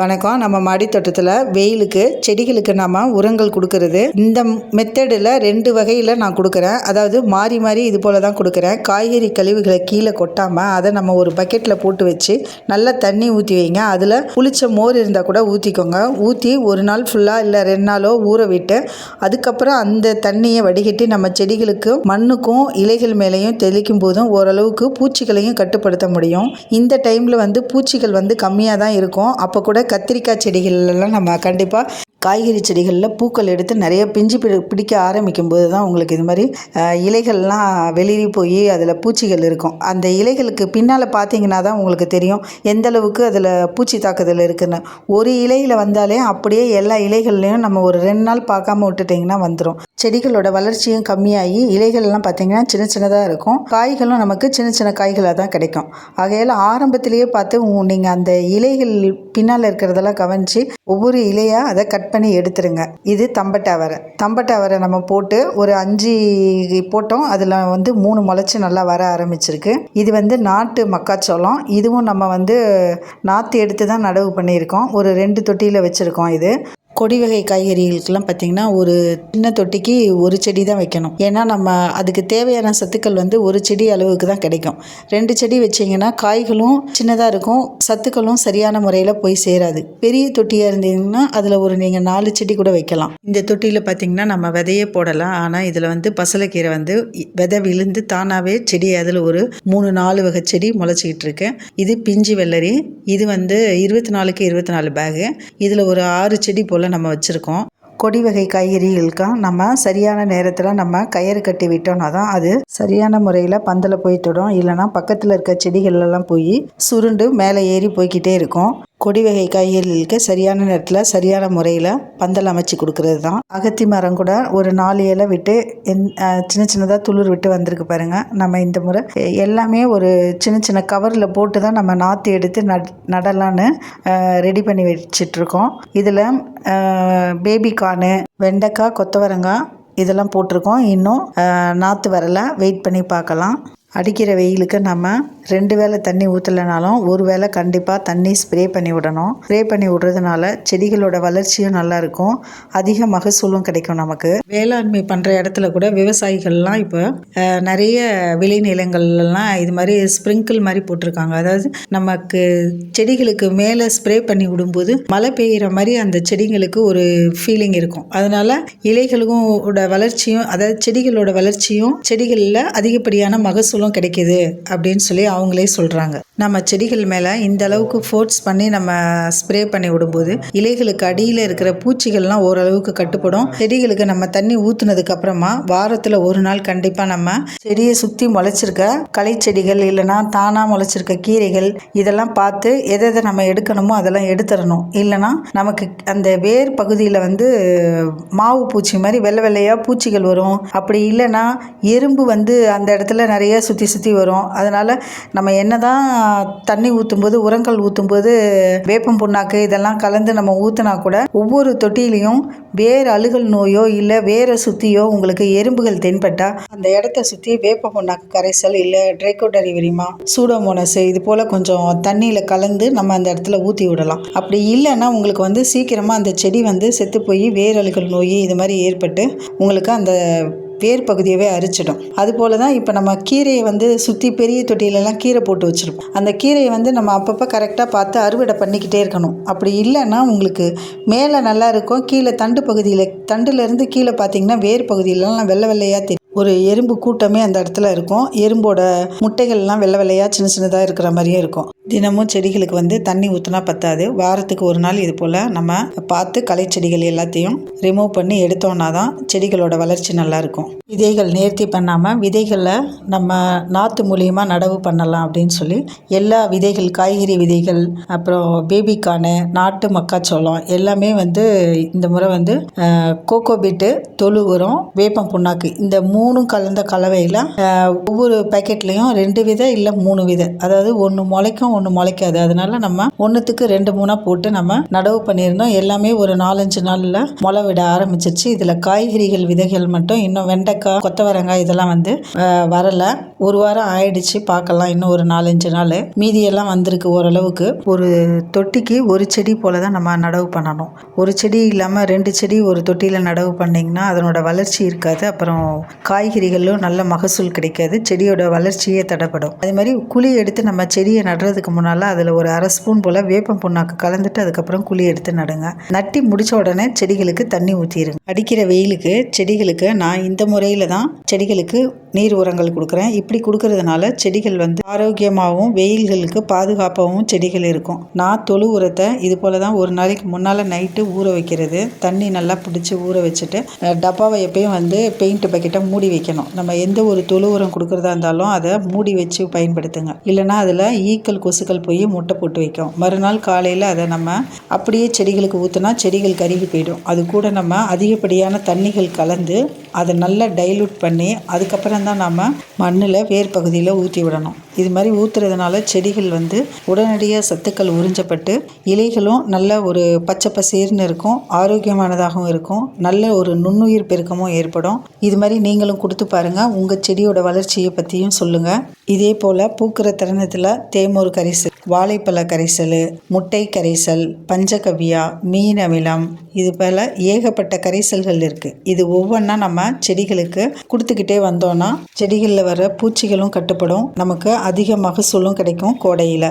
வணக்கம். நம்ம மாடித்தோட்டத்தில் வெயிலுக்கு செடிகளுக்கு நம்ம உரங்கள் கொடுக்கறது. இந்த மெத்தடில் ரெண்டு வகையில் நான் கொடுக்குறேன். அதாவது மாறி மாறி இது போல் தான் கொடுக்குறேன். காய்கறி கழிவுகளை கீழே கொட்டாமல் அதை நம்ம ஒரு பக்கெட்டில் போட்டு வச்சு நல்லா தண்ணி ஊற்றி வைங்க. அதில் புளிச்ச மோர் இருந்தால் கூட ஊற்றிக்கோங்க ஊற்றி ஒரு நாள் ஃபுல்லாக இல்லை ரெண்டு நாளோ ஊற விட்டு அதுக்கப்புறம் அந்த தண்ணியை வடிகட்டி நம்ம செடிகளுக்கு மண்ணுக்கும் இலைகள் மேலேயும் தெளிக்கும் போதும் ஓரளவுக்கு பூச்சிகளையும் கட்டுப்படுத்த முடியும். இந்த டைமில் வந்து பூச்சிகள் வந்து கம்மியாக தான் இருக்கும். அப்போ கூட கத்திரிக்காய் செடிகள்லாம் நம்ம கண்டிப்பாக காய்கறி செடிகளில் பூக்கள் எடுத்து நிறைய பிஞ்சு பிடி பிடிக்க ஆரம்பிக்கும் போது தான் உங்களுக்கு இது மாதிரி இலைகள்லாம் வெளியே போய் அதில் பூச்சிகள் இருக்கும். அந்த இலைகளுக்கு பின்னால் பார்த்தீங்கன்னா தான் உங்களுக்கு தெரியும் எந்த அளவுக்கு அதில் பூச்சி தாக்குதல் இருக்குன்னு. ஒரு இலையில் வந்தாலே அப்படியே எல்லா இலைகள்லையும் நம்ம ஒரு ரெண்டு நாள் பார்க்காம விட்டுட்டிங்கன்னா வந்துடும் செடிகளோட வளர்ச்சியும் கம்மியாகி இலைகள்லாம் பார்த்தீங்கன்னா சின்ன சின்னதாக இருக்கும். காய்களும் நமக்கு சின்ன சின்ன காய்களாக தான் கிடைக்கும். ஆகையால் ஆரம்பத்திலேயே பார்த்து நீங்கள் அந்த இலைகள் பின்னால் இருக்கிறதெல்லாம் கவனித்து ஒவ்வொரு இலையாக அதை கட் பண்ணி எடுத்துருங்க. இது தம்பட்டை அவரை. தம்பட்டை அவரை நம்ம போட்டு ஒரு அஞ்சு போட்டோம். அதில் வந்து மூணு முளைச்சி நல்லா வர ஆரம்பிச்சிருக்கு. இது வந்து நாட்டு மக்காச்சோளம். இதுவும் நம்ம வந்து நாற்று எடுத்து தான் நடவு பண்ணியிருக்கோம். ஒரு ரெண்டு தொட்டியில் வச்சுருக்கோம் இது. கொடி வகை காய்கறிகளுக்கெல்லாம் பார்த்திங்கன்னா ஒரு சின்ன தொட்டிக்கு ஒரு செடி தான் வைக்கணும். ஏன்னா நம்ம அதுக்கு தேவையான சத்துக்கள் வந்து ஒரு செடி அளவுக்கு தான் கிடைக்கும். ரெண்டு செடி வச்சிங்கன்னா காய்களும் சின்னதாக இருக்கும் சத்துக்களும் சரியான முறையில் போய் சேராது. பெரிய தொட்டியாக இருந்தீங்கன்னா அதில் ஒரு நீங்கள் நாலு செடி கூட வைக்கலாம். இந்த தொட்டியில் பார்த்திங்கன்னா நம்ம விதையே போடலாம். ஆனால் இதில் வந்து பசலைக்கீரை வந்து விதை விழுந்து தானாகவே செடி அதில் ஒரு மூணு நாலு வகை செடி முளைச்சிக்கிட்டு இருக்கு. இது பிஞ்சு வெள்ளரி இது வந்து இருபத்தி நாலுக்கு இருபத்தி நாலு பேகு. இதில் ஒரு ஆறு செடி போல் நம்ம வச்சுருக்கோம். கொடி வகை காய்கறிகளுக்கும் நம்ம சரியான நேரத்தில் நம்ம கயிறு கட்டி விட்டோம்னா தான் அது சரியான முறையில் பந்தல போயிட்டுடும் இல்லைனா இல்லைன்னா பக்கத்தில் இருக்க செடிகள்லாம் போய் சுருண்டு மேலே ஏறி போய்க்கிட்டே இருக்கும். கொடி வகை காய்கறிகளுக்கு சரியான நேரத்தில் சரியான முறையில் பந்தல் அமைச்சு கொடுக்கறது தான் அகத்தி மரம் கூட ஒரு நாலு இலை விட்டு எந் சின்ன சின்னதாக துளிர் விட்டு வந்திருக்கு பாருங்கள் நம்ம இந்த முறை எல்லாமே ஒரு சின்ன சின்ன கவரில் போட்டு தான் நம்ம நாற்று எடுத்து நட் நடலான்னு ரெடி பண்ணி வச்சிட்ருக்கோம். இதில் பேபி கார்னு வெண்டைக்காய் கொத்தவரங்காய் இதெல்லாம் போட்டிருக்கோம். இன்னும் நாற்று வரல. வெயிட் பண்ணி பார்க்கலாம். அடிக்கிற வெயிலுக்கு நம்ம ரெண்டு வேளை தண்ணி ஊற்றலைனாலும் ஒரு வேளை கண்டிப்பாக தண்ணி ஸ்ப்ரே பண்ணி விடணும். ஸ்ப்ரே பண்ணி விடுறதுனால செடிகளோட வளர்ச்சியும் நல்லா இருக்கும். அதிக மகசூலும் கிடைக்கும் நமக்கு. வேளாண்மை பண்ணுற இடத்துல கூட விவசாயிகள்லாம் இப்போ நிறைய விளைநிலங்கள்லாம் இது மாதிரி ஸ்ப்ரிங்கிள் மாதிரி போட்டிருக்காங்க. அதாவது நமக்கு செடிகளுக்கு மேலே ஸ்ப்ரே பண்ணி விடும்போது மழை பெய்கிற மாதிரி அந்த செடிங்களுக்கு ஒரு ஃபீலிங் இருக்கும். அதனால் இலைகளுக்கும் ஓட வளர்ச்சியும் அதாவது செடிகளோட வளர்ச்சியும் செடிகளில் அதிகப்படியான மகசூலும் கிடைக்குது அப்படின்னு சொல்லி அவங்களே சொல்கிறாங்க நம்ம செடிகள் மேலே இந்த அளவுக்கு ஃபோர்ஸ் பண்ணி நம்ம ஸ்ப்ரே பண்ணி விடும்போது இலைகளுக்கு அடியில் இருக்கிற பூச்சிகள்லாம் ஓரளவுக்கு கட்டுப்படும். செடிகளுக்கு நம்ம தண்ணி ஊற்றுனதுக்கு அப்புறமா வாரத்தில் ஒரு நாள் கண்டிப்பாக நம்ம செடியை சுற்றி முளைச்சிருக்க களை செடிகள் இல்லைன்னா தானாக முளைச்சிருக்க கீரைகள் இதெல்லாம் பார்த்து எதை எதை நம்ம எடுக்கணுமோ அதெல்லாம் எடுத்துடணும். இல்லைன்னா நமக்கு அந்த வேர் பகுதியில் வந்து மாவு பூச்சி மாதிரி வெள்ளை வெள்ளையாக பூச்சிகள் வரும். அப்படி இல்லைன்னா எறும்பு வந்து அந்த இடத்துல நிறைய சுற்றி சுற்றி சுற்றி வரும். அதனால் நம்ம என்ன தான் தண்ணி ஊற்றும்போது உரங்கள் ஊற்றும்போது வேப்பம் புண்ணாக்கு இதெல்லாம் கலந்து நம்ம ஊற்றினா கூட ஒவ்வொரு தொட்டிலையும் வேர் அழுகல் நோயோ இல்லை வேறு சுற்றியோ உங்களுக்கு எறும்புகள் தென்பட்டால் அந்த இடத்த சுற்றி வேப்ப புண்ணாக்கு கரைசல் இல்லை ட்ரைகோடரிவரிமா சூடோமோனஸ் இது போல் கொஞ்சம் தண்ணியில் கலந்து நம்ம அந்த இடத்துல ஊற்றி விடலாம். அப்படி இல்லைன்னா உங்களுக்கு வந்து சீக்கிரமாக அந்த செடி வந்து செத்து போய் வேரழுகல் நோய் இது மாதிரி ஏற்பட்டு உங்களுக்கு அந்த வேர் பகுதியவே அரிச்சிடும். அதுபோல் தான் இப்போ நம்ம கீரையை வந்து சுற்றி பெரிய தொட்டியிலலாம் கீரை போட்டு வச்சுருப்போம். அந்த கீரையை வந்து நம்ம அப்பப்போ கரெக்டாக பார்த்து அறுவடை பண்ணிக்கிட்டே இருக்கணும். அப்படி இல்லைன்னா உங்களுக்கு மேலே நல்லா இருக்கும். கீழே தண்டு பகுதியில் தண்டுலேருந்து கீழே பார்த்தீங்கன்னா வேர் பகுதியிலலாம் வெள்ளை வெள்ளையாக தெரியும் ஒரு எறும்பு கூட்டமே அந்த இடத்துல இருக்கும். எறும்போட முட்டைகள்லாம் வெள்ளை வெள்ளையாக சின்ன சின்னதாக இருக்கிற மாதிரியே இருக்கும். தினமும் செடிகளுக்கு வந்து தண்ணி ஊற்றினா பத்தாது. வாரத்துக்கு ஒரு நாள் இது போல் நம்ம பார்த்து களை செடிகள் எல்லாத்தையும் ரிமூவ் பண்ணி எடுத்தோம்னா தான் செடிகளோட வளர்ச்சி நல்லாயிருக்கும் விதைகள் நேர்த்தி பண்ணாமல் விதைகளை நம்ம நாற்று மூலியமாக நடவு பண்ணலாம் அப்படின்னு சொல்லி எல்லா விதைகள் காய்கறி விதைகள் அப்புறம் பேபிக்கானு நாட்டு மக்காச்சோளம் எல்லாமே வந்து இந்த முறை வந்து கோகோ பீட்டு தொழு உரம் வேப்பம் புண்ணாக்கு இந்த மூணு மூணும் கலந்த கலவையில் ஒவ்வொரு பேக்கெட்லேயும் ரெண்டு விதை இல்லை மூணு விதை. அதாவது ஒன்று முளைக்கும் ஒன்று முளைக்காது. அதனால நம்ம ஒன்றுத்துக்கு ரெண்டு மூணாக போட்டு நம்ம நடவு பண்ணியிருந்தோம். எல்லாமே ஒரு நாலஞ்சு நாளில் முளை விட ஆரம்பிச்சிருச்சு. இதில் காய்கறிகள் விதைகள் மட்டும் இன்னும் வெண்டைக்காய் கொத்தவரங்காய் இதெல்லாம் வந்து வரலை. ஒரு வாரம் ஆயிடுச்சு பார்க்கலாம். இன்னும் ஒரு நாலஞ்சு நாள். மீதியெல்லாம் வந்திருக்கு ஓரளவுக்கு. ஒரு தொட்டிக்கு ஒரு செடி போல தான் நம்ம நடவு பண்ணணும். ஒரு செடி இல்லாமல் ரெண்டு செடி ஒரு தொட்டியில் நடவு பண்ணிங்கன்னா அதனோட வளர்ச்சி இருக்காது. அப்புறம் காய்கறிகளும் நல்ல மகசூல் கிடைக்காது செடியோட வளர்ச்சியே தடைப்படும் அதே மாதிரி குழி எடுத்து நம்ம செடியை நடுறதுக்கு முன்னால் அதில் ஒரு அரை ஸ்பூன் போல் வேப்பம் புண்ணாக்கு கலந்துட்டு அதுக்கப்புறம் குழி எடுத்து நடுங்க. நட்டி முடிச்ச உடனே செடிகளுக்கு தண்ணி ஊற்றிடுங்க அடிக்கிற வெயிலுக்கு செடிகளுக்கு நான் இந்த முறையில் தான் செடிகளுக்கு நீர் உரங்கள் கொடுக்குறேன். இப்படி கொடுக்கறதுனால செடிகள் வந்து ஆரோக்கியமாகவும் வெயில்களுக்கு பாதுகாப்பாகவும் செடிகள் இருக்கும். நான் தொழு உரத்தை இது போல தான் ஒரு நாளைக்கு முன்னால் நைட்டு ஊற வைக்கிறது. தண்ணி நல்லா பிடிச்சி ஊற வச்சுட்டு டப்பாவை எப்பயும் வந்து பெயிண்ட் பக்கெட்டை மூடி வைக்கணும். நம்ம எந்த ஒரு தொழு உரம் கொடுக்குறதா இருந்தாலும் அதை மூடி வச்சு பயன்படுத்துங்க. இல்லைன்னா அதில் ஈக்கள் கொசுக்கள் போய் முட்டை போட்டு வைக்கும். மறுநாள் காலையில் அதை நம்ம அப்படியே செடிகளுக்கு ஊற்றினா செடிகள் கருகி போயிடும். அது கூட நம்ம அதிகப்படியான தண்ணிகள் கலந்து அதை நல்லா டைலூட் பண்ணி அதுக்கப்புறம் தான் நம்ம மண்ணில் வேர் பகுதியில் ஊற்றி விடணும். இது மாதிரி ஊற்றுறதுனால செடிகள் வந்து உடனடியாக சத்துக்கள் உறிஞ்சப்பட்டு இலைகளும் நல்ல ஒரு பச்சை பசேர்னு இருக்கும் ஆரோக்கியமானதாகவும் இருக்கும் நல்ல ஒரு நுண்ணுயிர் பெருக்கமும் ஏற்படும். இது மாதிரி நீங்களும் கொடுத்து பாருங்கள் உங்கள் செடியோட வளர்ச்சியை பற்றியும் சொல்லுங்கள் இதே போல் பூக்கிற தருணத்தில் தேமூர் கரைசல் வாழைப்பழ கரைசல் முட்டை கரைசல் பஞ்சகவ்யா மீன் அமிலம் இது போல் ஏகப்பட்ட கரைசல்கள் இருக்குது இது ஒவ்வொன்றா நம்ம செடிகளுக்கு கொடுத்துக்கிட்டே வந்தோன்னா செடிகளில் வர பூச்சிகளும் கட்டுப்படும். நமக்கு அதிக மகசூலும் கிடைக்கும் கோடையில்.